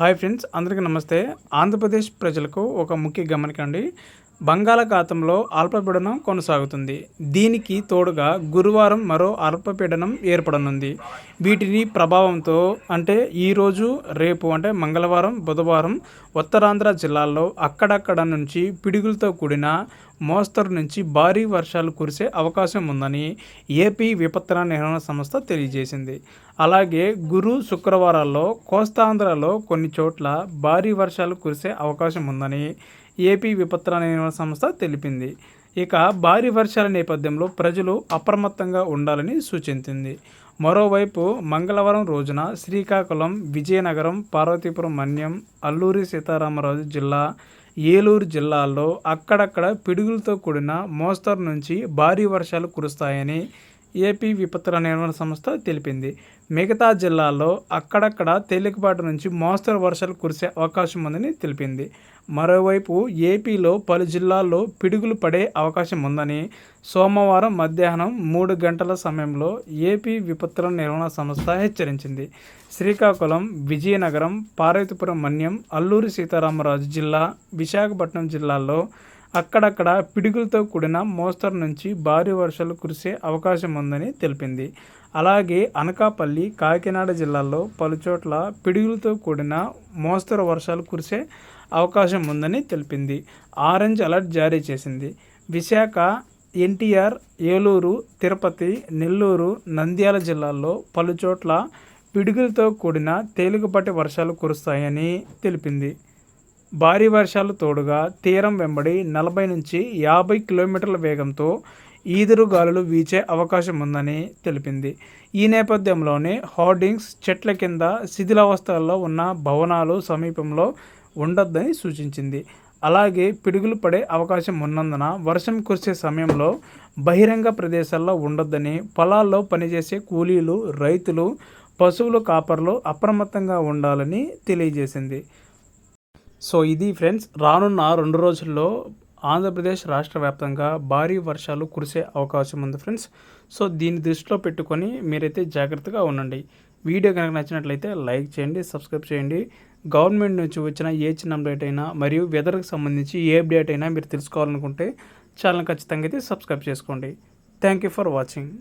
Hi friends అందరికీ నమస్తే. ఆంధ్రప్రదేశ్ ప్రజలకు ఒక ముఖ్య గమనిక అండి. బంగాళాఖాతంలో అల్పపీడనం కొనసాగుతుంది. దీనికి తోడుగా గురువారం మరో అల్పపీడనం ఏర్పడనుంది. వీటిని ప్రభావంతో అంటే ఈరోజు రేపు అంటే మంగళవారం బుధవారం ఉత్తరాంధ్ర జిల్లాల్లో అక్కడక్కడ నుంచి పిడుగులతో కూడిన మోస్తరు నుంచి భారీ వర్షాలు కురిసే అవకాశం ఉందని ఏపీ విపత్తన నిర్వహణ సంస్థ తెలియజేసింది. అలాగే గురు శుక్రవారాల్లో కోస్తాంధ్రలో కొన్ని చోట్ల భారీ వర్షాలు కురిసే అవకాశం ఉందని ఏపీ విపత్తుల నిర్వహణ సంస్థ తెలిపింది. ఇక భారీ వర్షాల నేపథ్యంలో ప్రజలు అప్రమత్తంగా ఉండాలని సూచించింది. మరోవైపు మంగళవారం రోజున శ్రీకాకుళం విజయనగరం పార్వతీపురం మన్యం అల్లూరి సీతారామరాజు జిల్లా ఏలూరు జిల్లాల్లో అక్కడక్కడ పిడుగులతో కూడిన మోస్తరు నుంచి భారీ వర్షాలు కురుస్తాయని ఏపీ విపత్తుల నిర్వహణ సంస్థ తెలిపింది. మిగతా జిల్లాల్లో అక్కడక్కడ తేలికపాటి నుంచి మోస్తరు వర్షాలు కురిసే అవకాశం ఉందని తెలిపింది. మరోవైపు ఏపీలో పలు జిల్లాల్లో పిడుగులు పడే అవకాశం ఉందని సోమవారం మధ్యాహ్నం మూడు గంటల సమయంలో ఏపీ విపత్తుల నిర్వహణ సంస్థ హెచ్చరించింది. శ్రీకాకుళం విజయనగరం పార్వతీపురం మన్యం అల్లూరి సీతారామరాజు జిల్లా విశాఖపట్నం జిల్లాల్లో అక్కడక్కడ పిడుగులతో కూడిన మోస్తరు నుంచి భారీ వర్షాలు కురిసే అవకాశం ఉందని తెలిపింది. అలాగే అనకాపల్లి కాకినాడ జిల్లాల్లో పలుచోట్ల పిడుగులతో కూడిన మోస్తరు వర్షాలు కురిసే అవకాశం ఉందని తెలిపింది. ఆరెంజ్ అలర్ట్ జారీ చేసింది. విశాఖ ఎన్టీఆర్ ఏలూరు తిరుపతి నెల్లూరు నంద్యాల జిల్లాల్లో పలుచోట్ల పిడుగులతో కూడిన తేలికపాటి వర్షాలు కురుస్తాయని తెలిపింది. భారీ వర్షాలు తోడుగా తీరం వెంబడి నలభై నుంచి యాభై కిలోమీటర్ల వేగంతో ఈదురు గాలులు వీచే అవకాశం ఉందని తెలిపింది. ఈ నేపథ్యంలోనే హోర్డింగ్స్ చెట్ల కింద శిథిలావస్థల్లో ఉన్న భవనాలు సమీపంలో ఉండొద్దని సూచించింది. అలాగే పిడుగులు పడే అవకాశం ఉన్నందున వర్షం కురిసే సమయంలో బహిరంగ ప్రదేశాల్లో ఉండొద్దని పొలాల్లో పనిచేసే కూలీలు రైతులు పశువుల కాపర్లు అప్రమత్తంగా ఉండాలని తెలియజేసింది. సో ఇది ఫ్రెండ్స్ రానున్న రెండు రోజుల్లో ఆంధ్రప్రదేశ్ రాష్ట్ర వ్యాప్తంగా భారీ వర్షాలు కురిసే అవకాశం ఉంది ఫ్రెండ్స్. సో దీన్ని దృష్టిలో పెట్టుకొని మీరైతే జాగ్రత్తగా ఉండండి. వీడియో కనుక నచ్చినట్లయితే లైక్ చేయండి సబ్స్క్రైబ్ చేయండి. గవర్నమెంట్ నుంచి వచ్చిన ఏ చిన్న అప్డేట్ అయినా మరియు వెదర్కి సంబంధించి ఏ అప్డేట్ అయినా మీరు తెలుసుకోవాలనుకుంటే ఛానల్ ఖచ్చితంగా అయితే సబ్స్క్రైబ్ చేసుకోండి. Thank you for watching.